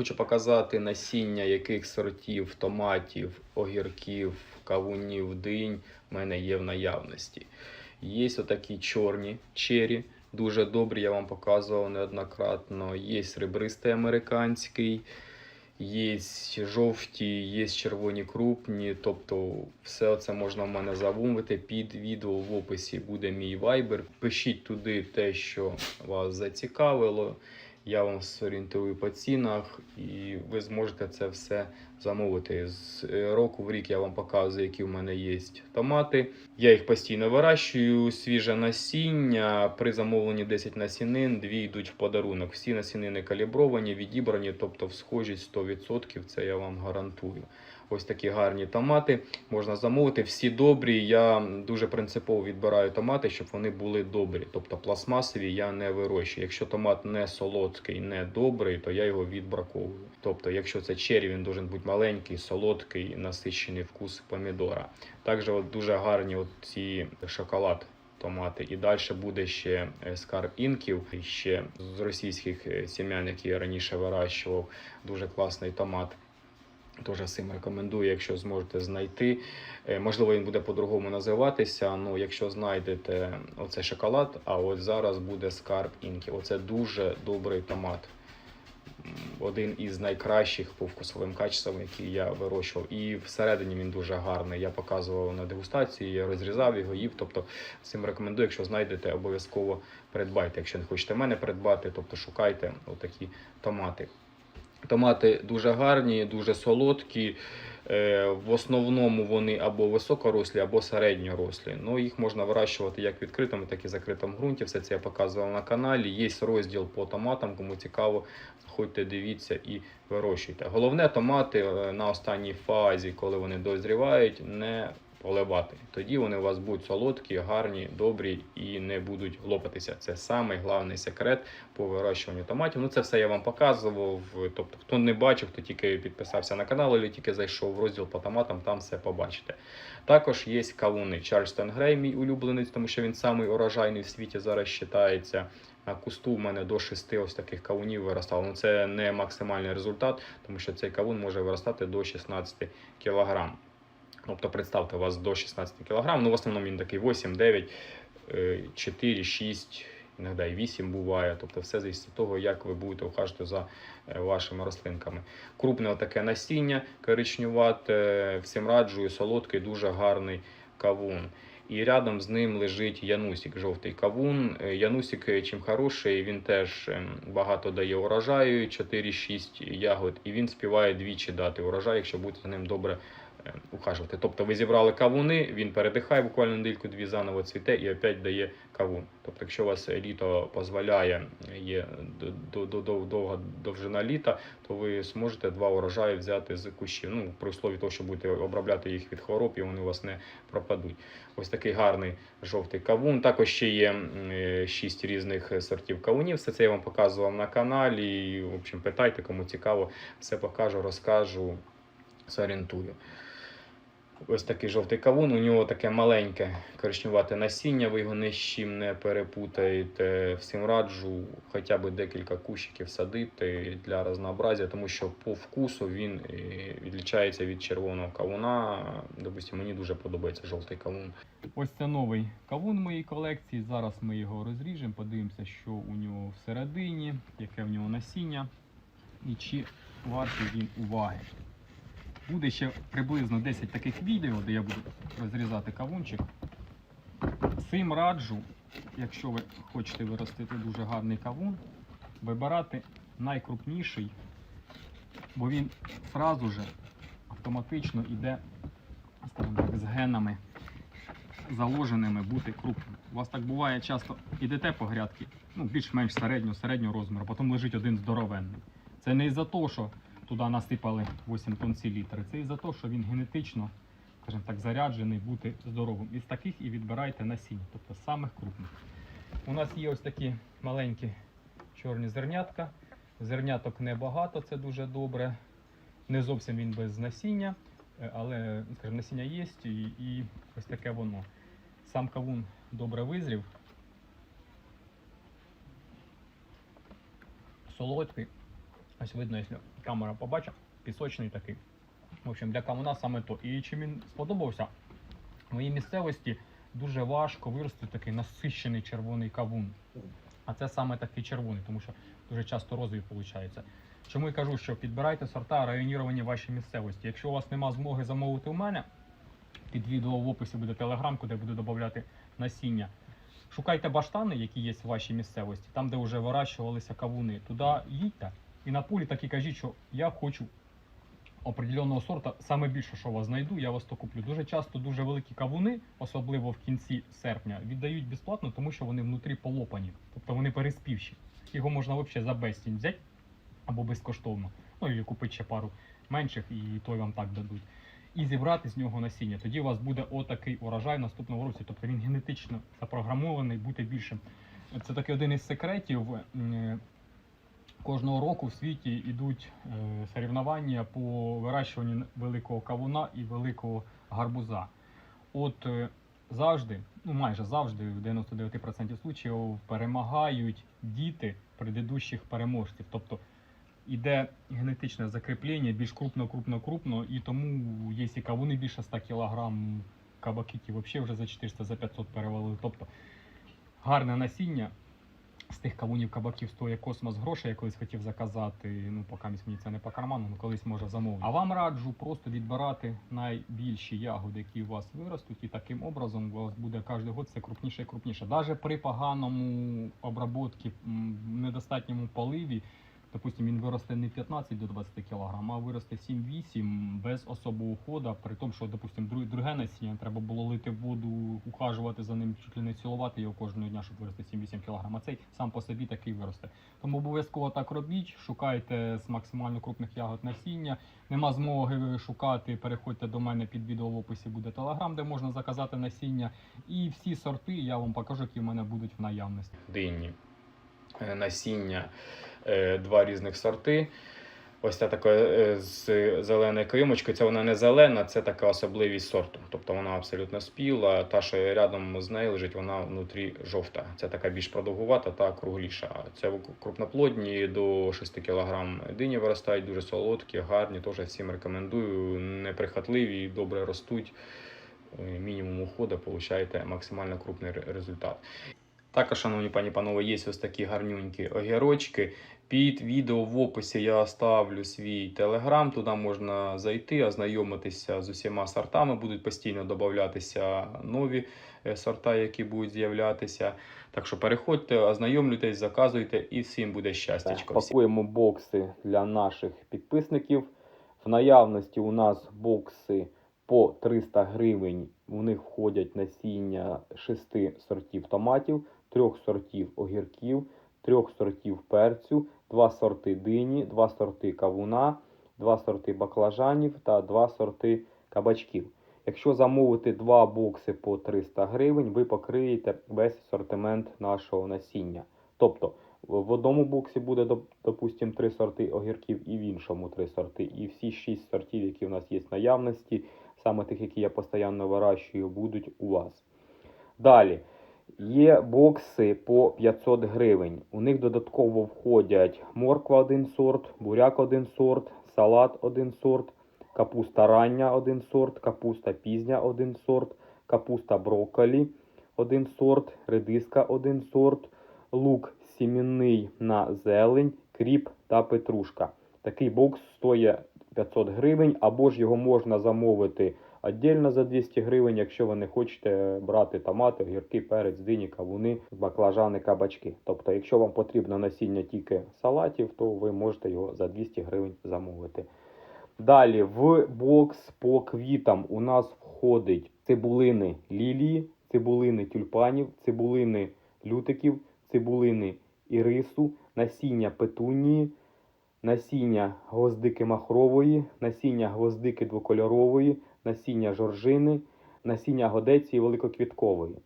хочу показати насіння яких сортів томатів, огірків, кавунів, динь в мене є в наявності. Є отакі чорні чері, дуже добрі, я вам показував неоднократно. Є ребристий американський, є жовті, є червоні крупні. Тобто, все це можна в мене замовити. Під відео в описі буде мій вайбер. Пишіть туди те, що вас зацікавило. Я вам сорієнтую по цінах, і ви зможете це все замовити. З е, року в рік я вам показую, які в мене є томати. Я їх постійно вирощую, свіже насіння. При замовленні 10 насінин, дві йдуть в подарунок. Всі насінини калібровані, відібрані, тобто в схожість 100%, це я вам гарантую. Ось такі гарні томати можна замовити. Всі добрі. Я дуже принципово відбираю томати, щоб вони були добрі. Тобто пластмасові я не вирощую. Якщо томат не солодкий, не добрий, то я його відбраковую. Тобто, якщо це чері, він має бути маленький, солодкий, насичений вкус помідора. Також от дуже гарні от ці шоколад. Томати і далі буде ще е, скарб інків, ще з російських е, сім'ян, які я раніше вирощував. Дуже класний томат. Теж всім рекомендую, якщо зможете знайти. Е, Можливо, він буде по-другому називатися. Ну, якщо знайдете оцей шоколад, а от зараз буде скарб інків. Оце дуже добрий томат. Один із найкращих по вкусовим качествам, які я вирощував. І всередині він дуже гарний. Я показував на дегустації, я розрізав його, їв. Тобто всім рекомендую, якщо знайдете, обов'язково придбайте. Якщо не хочете мене придбати, тобто шукайте отакі томати. Томати дуже гарні, дуже солодкі. Е, В основному вони або високорослі, або середньорослі. Ну, їх можна вирощувати як в відкритому, так і в закритому ґрунті. Все це я показував на каналі. Є розділ по томатам, кому цікаво, ходьте, дивіться і вирощуйте. Головне, томати е, на останній фазі, коли вони дозрівають, не поливати. Тоді вони у вас будуть солодкі, гарні, добрі і не будуть лопатися. Це самий головний секрет по вирощуванню томатів. Ну це все я вам показував. Тобто, хто не бачив, хто тільки підписався на канал, або тільки зайшов в розділ по томатам, там все побачите. Також є кавуни Charleston Grey, мій улюбленець, тому що він самий урожайний в світі зараз вважається. Кусту в мене до 6 ось таких кавунів виростало. Ну це не максимальний результат, тому що цей кавун може виростати до 16 кг. Тобто, представте, у вас до 16 кг. Ну, в основному він такий 8, 9, е, 4, 6, іноді і 8 буває. Тобто, все залежить від того, як ви будете ухажувати за е, вашими рослинками. Крупне отаке насіння, коричнювате, всім раджую, солодкий, дуже гарний кавун. І рядом з ним лежить Янусік, жовтий кавун. Е, Янусік е, чим хороший, він теж багато дає урожаю, 4-6 ягод, і він співає двічі дати урожай, якщо будете за ним добре е, ухажувати. Тобто ви зібрали кавуни, він передихає буквально недільку дві заново цвіте і опять дає кавун. Тобто, якщо у вас літо дозволяє, є до- до- до- довга довжина літа, то ви зможете два урожаї взяти з кущів. Ну, при услові того, що будете обробляти їх від хвороб, і вони у вас не пропадуть. Ось такий гарний жовтий кавун. Також ще є е, шість різних сортів кавунів. Все це я вам показував на каналі. В общем, питайте, кому цікаво, все покажу, розкажу, зорієнтую. Ось такий жовтий кавун. У нього таке маленьке коричневате насіння, ви його ні з чим не перепутаєте. Всім раджу хоча б декілька кущиків садити для разнообразя, тому що по вкусу він е, відлічається від червоного кавуна. Допустимо, мені дуже подобається жовтий кавун. Ось це новий кавун в моїй колекції. Зараз ми його розріжемо, подивимося, що у нього всередині, яке в нього насіння і чи вартий він уваги. Буде ще приблизно 10 таких відео, де я буду розрізати кавунчик. Всім раджу, якщо ви хочете виростити дуже гарний кавун, вибирати найкрупніший, бо він одразу же автоматично йде так, з генами заложеними бути крупним. У вас так буває часто ідете по грядки, ну, більш-менш середнього, середнього розміру, потім лежить один здоровенний. Це не із-за того, що туди насипали 8 тонн селітри. Це із-за того, що він генетично, скажімо так, заряджений бути здоровим. Із таких і відбирайте насіння, тобто з самих крупних. У нас є ось такі маленькі чорні зернятка. Зерняток небагато, це дуже добре. Не зовсім він без насіння, е, але скажімо, насіння є і, і ось таке воно. Сам кавун добре визрів. Солодкий, Ось видно, якщо камера побачить, пісочний такий. В общем, для кавуна саме то. І чим він сподобався, в моїй місцевості дуже важко вирости такий насищений червоний кавун. А це саме такий червоний, тому що дуже часто розвій виходить. Чому я кажу, що підбирайте сорта районіровані вашій місцевості. Якщо у вас нема змоги замовити у мене, під відео в описі буде телеграм, куди буду додавати насіння. Шукайте баштани, які є в вашій місцевості, там, де вже вирощувалися кавуни. Туди їдьте і на полі так і кажіть, що я хочу определеного сорта, саме більше, що вас знайду, я вас то куплю. Дуже часто дуже великі кавуни, особливо в кінці серпня, віддають безплатно, тому що вони внутрі полопані, тобто вони переспівші. Його можна взагалі за безцінь взяти або безкоштовно. Ну і купити ще пару менших, і той вам так дадуть. І зібрати з нього насіння. Тоді у вас буде отакий урожай в наступному році. Тобто він генетично запрограмований бути більшим. Це такий один із секретів. Кожного року в світі йдуть е, по вирощуванню великого кавуна і великого гарбуза. От е, завжди, ну майже завжди, в 99% случаїв перемагають діти предыдущих переможців. Тобто іде генетичне закріплення більш крупно, крупно, крупно, і тому є і кавуни більше 100 кг, кабаки ті взагалі вже за 400 за 500 перевалили. Тобто гарне насіння з тих кавунів кабаків стоїть космос грошей, я колись хотів заказати. Ну, поки мені це не по карману, ну колись може замовити. А вам раджу просто відбирати найбільші ягоди, які у вас виростуть, і таким образом у вас буде кожен год все крупніше і крупніше. Навіть при поганому обробці, недостатньому поливі. Допустим, він виросте не 15 до 20 кг, а виросте 7-8 без особого уходу, при тому, що, допустим, друге, насіння треба було лити воду, ухажувати за ним, чуть ли не цілувати його кожного дня, щоб вирости 7-8 кг. А цей сам по собі такий виросте. Тому обов'язково так робіть, шукайте з максимально крупних ягод насіння. Нема змоги шукати, переходьте до мене під відео в описі буде телеграм, де можна заказати насіння. І всі сорти я вам покажу, які в мене будуть в наявності. дині, е, насіння, два різних сорти. Ось ця така е, з зеленою кримочкою. Це вона не зелена, це така особливість сорту. Тобто вона абсолютно спіла. Та, що рядом з нею лежить, вона внутрі жовта. Це така більш продовгувата та кругліша. Це крупноплодні до 6 кг дині виростають, дуже солодкі, гарні. Теж всім рекомендую. Неприхотливі, добре ростуть. Е, Мінімум уходу, получаєте максимально крупний результат. Також, шановні пані панове, є ось такі гарнюнькі огірочки. Під відео в описі я оставлю свій телеграм. Туди можна зайти, ознайомитися з усіма сортами. Будуть постійно додатися нові е, сорта, які будуть з'являтися. Так що переходьте, ознайомлюйтесь, заказуйте і всім буде щастячко. Пакуємо бокси для наших підписників. В наявності у нас бокси по 300 гривень. У них входять насіння шести сортів томатів, трьох сортів огірків, трьох сортів перцю, два сорти дині, два сорти кавуна, два сорти баклажанів та два сорти кабачків. Якщо замовити два бокси по 300 гривень, ви покриєте весь асортимент нашого насіння. Тобто в одному боксі буде, доп- допустим, три сорти огірків, і в іншому три сорти. І всі шість сортів, які в нас є в наявності, саме тих, які я постійно вирощую, будуть у вас. Далі. Є бокси по 500 гривень. У них додатково входять морква один сорт, буряк один сорт, салат один сорт, капуста рання один сорт, капуста пізня один сорт, капуста брокколі один сорт, редиска один сорт, лук сімінний на зелень, кріп та петрушка. Такий бокс стоїть 500 гривень, або ж його можна замовити Отдельно за 200 гривень, якщо ви не хочете брати томати, огірки, перець, дині, кавуни, баклажани, кабачки. Тобто, якщо вам потрібно насіння тільки салатів, то ви можете його за 200 гривень замовити. Далі в бокс по квітам у нас входить цибулини лілії, цибулини тюльпанів, цибулини лютиків, цибулини ірису, насіння петунії, насіння гвоздики махрової, насіння гвоздики двокольорової, насіння жоржини, насіння годеції великоквіткової.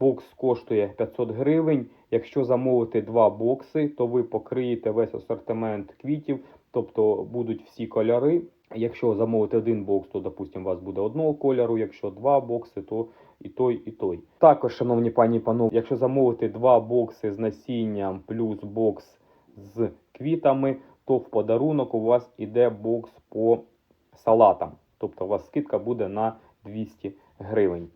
Бокс коштує 500 гривень. Якщо замовити два бокси, то ви покриєте весь асортимент квітів, тобто будуть всі кольори. Якщо замовити один бокс, то, допустимо, у вас буде одного кольору. Якщо два бокси, то і той, і той. Також, шановні пані і панове, якщо замовити два бокси з насінням плюс бокс з квітами, то в подарунок у вас іде бокс по салатам. Тобто у вас скидка буде на 200 гривень.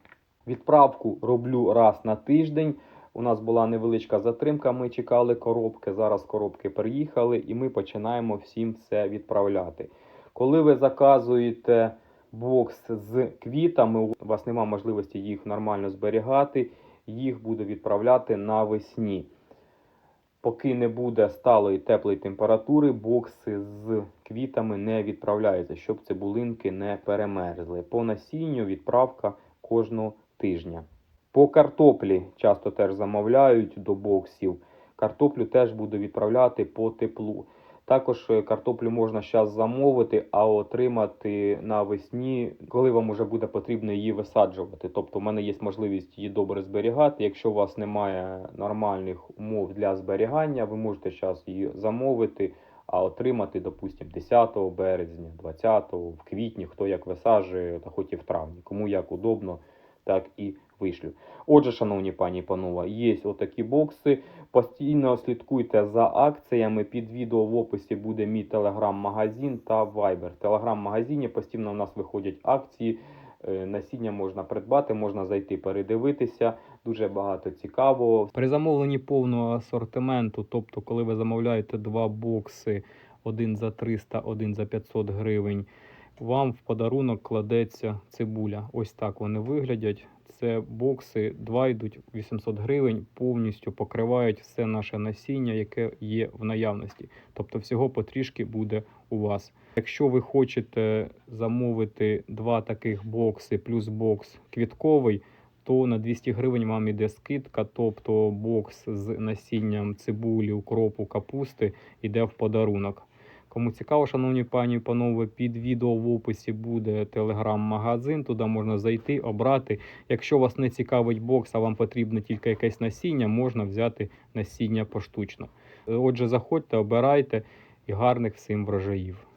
Відправку роблю раз на тиждень. У нас була невеличка затримка, ми чекали коробки. Зараз коробки приїхали і ми починаємо всім це відправляти. Коли ви заказуєте бокс з квітами, у вас немає можливості їх нормально зберігати, їх буду відправляти навесні. Поки не буде сталої теплої температури, бокси з квітами не відправляються, щоб цибулинки не перемерзли. По насінню відправка кожного тижня. По картоплі часто теж замовляють до боксів. Картоплю теж буду відправляти по теплу. Також е, картоплю можна зараз замовити, а отримати навесні, коли вам вже буде потрібно її висаджувати. Тобто, в мене є можливість її добре зберігати. Якщо у вас немає нормальних умов для зберігання, ви можете зараз її замовити, а отримати, допустимо, 10 березня, 20, в квітні, хто як висаджує, та хоч і в травні. Кому як удобно, так і вишлю. Отже, шановні пані і панове, є отакі бокси. Постійно слідкуйте за акціями. Під відео в описі буде мій телеграм-магазин та Viber. В телеграм-магазині постійно у нас виходять акції. Е, Насіння можна придбати, можна зайти передивитися. Дуже багато цікавого. При замовленні повного асортименту, тобто, коли ви замовляєте два бокси, один за 300, один за 500 гривень, вам в подарунок кладеться цибуля. Ось так вони виглядять. Це бокси, два йдуть 800 гривень, повністю покривають все наше насіння, яке є в наявності. Тобто всього потрішки буде у вас. Якщо ви хочете замовити два таких бокси плюс бокс квітковий, то на 200 гривень вам іде скидка, тобто бокс з насінням цибулі, укропу, капусти йде в подарунок. Кому цікаво, шановні пані і панове, під відео в описі буде телеграм-магазин. Туди можна зайти, обрати. Якщо вас не цікавить бокс, а вам потрібно тільки якесь насіння, можна взяти насіння поштучно. Отже, заходьте, обирайте і гарних всім врожаїв.